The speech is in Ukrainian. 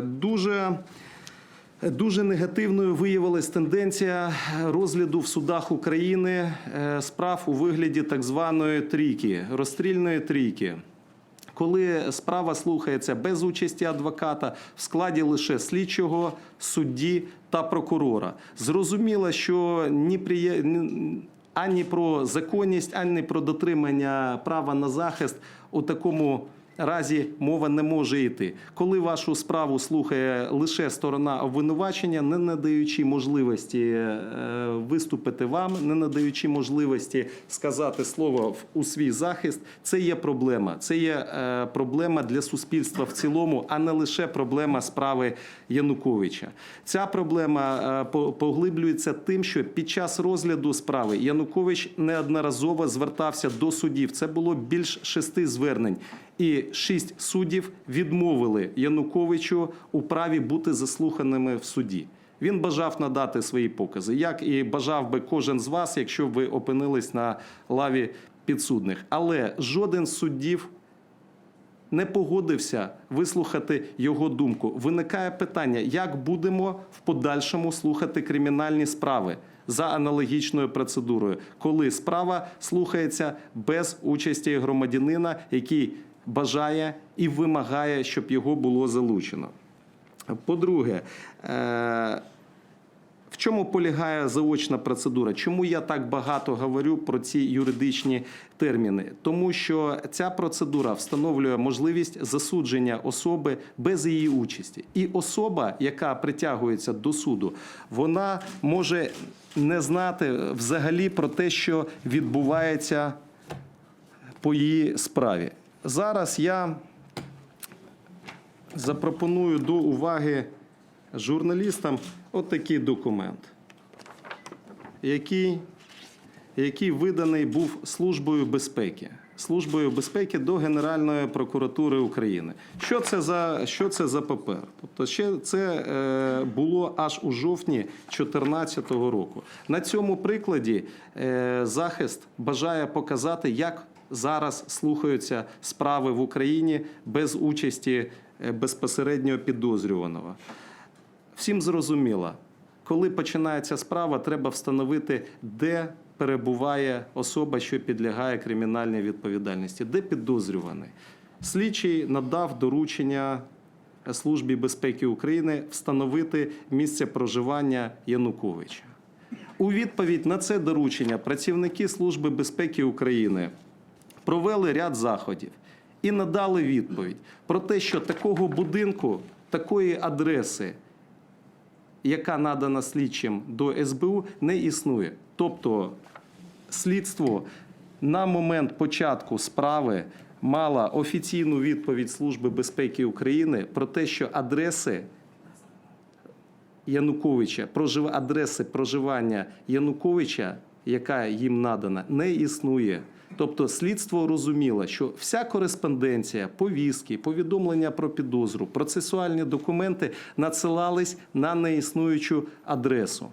Дуже Дуже негативною виявилась тенденція розгляду в судах України е, справ у вигляді так званої трійки, розстрільної трійки. Коли справа слухається без участі адвоката в складі лише слідчого, судді та прокурора. Зрозуміло, що ні приє... ні- ані про законність, ані про дотримання права на захист у такому разі мова не може йти. Коли вашу справу слухає лише сторона обвинувачення, не надаючи можливості е, виступити вам, не надаючи можливості сказати слово у свій захист, це є проблема. Це є е, проблема для суспільства в цілому, а не лише проблема справи Януковича. Ця проблема е, по- поглиблюється тим, що під час розгляду справи Янукович неодноразово звертався до судів. Це було більш шести звернень. І шість суддів відмовили Януковичу у праві бути заслуханими в суді. Він бажав надати свої покази, як і бажав би кожен з вас, якщо ви опинились на лаві підсудних. Але жоден з суддів не погодився вислухати його думку. Виникає питання, як будемо в подальшому слухати кримінальні справи за аналогічною процедурою, коли справа слухається без участі громадянина, який бажає і вимагає, щоб його було залучено. По-друге, е, в чому полягає заочна процедура? Чому я так багато говорю про ці юридичні терміни? Тому що ця процедура встановлює можливість засудження особи без її участі. І особа, яка притягується до суду, вона може не знати взагалі про те, що відбувається по її справі. Зараз я запропоную до уваги журналістам от такий документ, який, який виданий був Службою безпеки. Службою безпеки до Генеральної прокуратури України. Що це за, що це за папер? Тобто, ще це е, було аж у жовтні 2014 року. На цьому прикладі е, захист бажає показати, як зараз слухаються справи в Україні без участі е, безпосередньо підозрюваного. Всім зрозуміло, коли починається справа, треба встановити, де перебуває особа, що підлягає кримінальній відповідальності, де підозрюваний. Слідчий надав доручення Службі безпеки України встановити місце проживання Януковича. У відповідь на це доручення працівники Служби безпеки України провели ряд заходів і надали відповідь про те, що такого будинку, такої адреси, яка надана слідчим до СБУ, не існує. Тобто слідство на момент початку справи мало офіційну відповідь Служби безпеки України про те, що адреси Януковича, прожив... адреси проживання Януковича, яка їм надана, не існує. Тобто слідство розуміло, що вся кореспонденція, повістки, повідомлення про підозру, процесуальні документи надсилались на неіснуючу адресу.